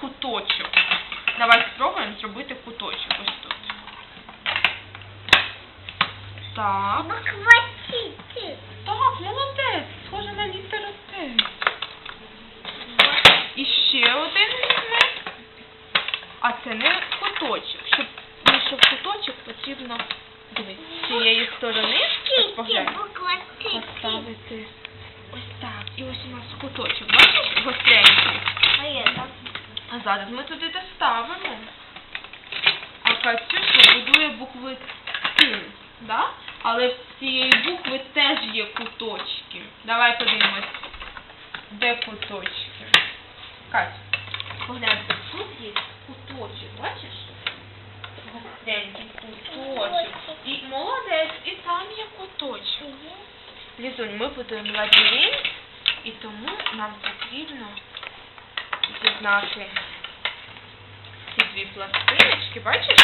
куточок. Давай спробуємо зробити куточок ось тут. Так. Так, молодець. Схоже на літеру Т. І ще один візьми. А це не куточок. Щоб вийшов куточок, потрібно дивись, з цієї сторони поставити ось так. І ось у нас куточок. Бачиш гостренький? А я там. А зараз ми туди доставимо. А Катюша будує букви Т, да? Але в цієї букви теж є куточки. Давай подивимось, де куточки. Катя, погляньте, тут є куточок, бачиш? Гостренький куточок. І молодець, і там є куточок. Лізунь, ми будуємо лабіринт, і тому нам потрібно з'єднати ці дві пластиночки, бачиш?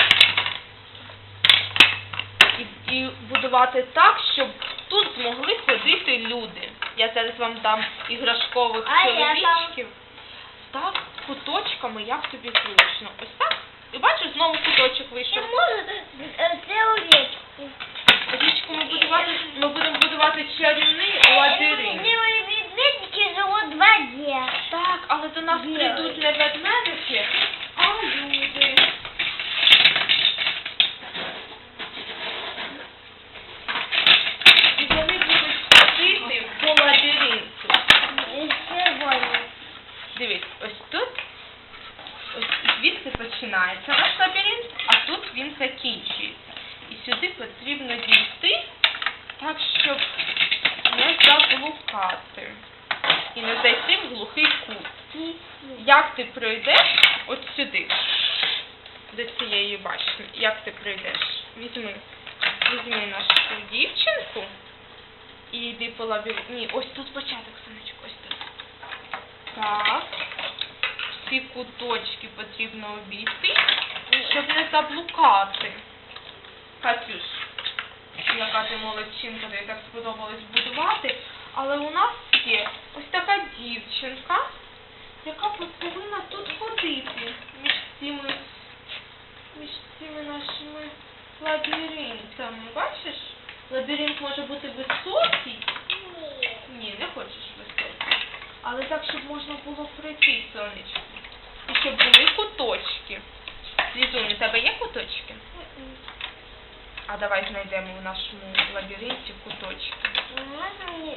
І, і будувати так, щоб тут змогли ходити люди. Я зараз вам дам іграшкових А я чоловічків. Так, куточками, як тобі зручно. Ось так. І бачиш, знову куточок вийшов. можу е, це у річку. Річку ми будувати, ми будемо будувати чарівний лабіринт. Білі відмітки живуть в воді. Так, але до нас Білий. прийдуть не ведмедики, а люди. І вони будуть ходити по лабіринту. І Сьогодні. Дивись, ось тут, ось звідси починається наш лабіринт, а тут він закінчується. І сюди потрібно дійти так, щоб не заблукати. І не зайти в глухий кут. Як ти пройдеш от сюди, до цієї башні? Як ти пройдеш? Візьми, візьми нашу дівчинку і йди по лабіринту. Ні, ось тут початок, сонечко, ось тут. Так. Всі куточки потрібно обійти, щоб не заблукати. Катюш, яка ти молодчинка, тобі так сподобалось будувати. Але у нас є ось така дівчинка, яка повинна тут ходити між цими, між цими нашими лабіринтами. Бачиш? Лабіринт може бути високий. Ні, не хочеш високий. Але так, щоб можна було пройти сонечко. І щоб були куточки. Лізунь, у тебе є куточки? А давай знайдемо в нашому лабіринті куточки. Ружевий?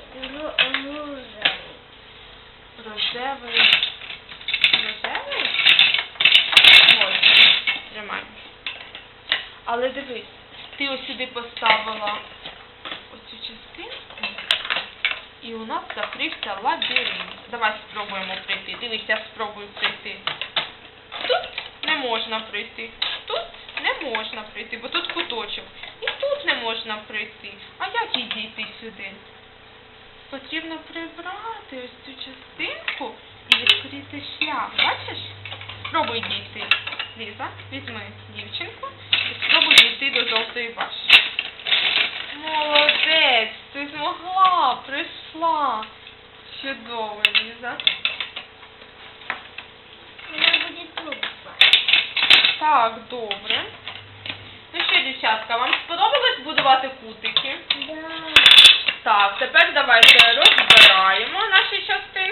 Рожевий. Рожевий? Ось, тримай. Але дивись, ти ось сюди поставила оцю частинку, і у нас закрився лабіринт. Давай спробуємо пройти. Дивись, я спробую пройти. Тут не можна пройти. Тут не можна пройти, бо тут куточок. І тут не можна пройти. А як їй дійти сюди? Потрібно прибрати ось цю частинку і відкрити шлях. Бачиш? Спробуй дійти. Ліза, візьми дівчинку і спробуй дійти до жовтої башні. Молодець, ти змогла, прийшла. Чудово, Ліза. Вона буде трудно. Так, добре. Дівчатка, вам сподобалось будувати кутики? Да. Так, тепер давайте розбираємо наші частинки.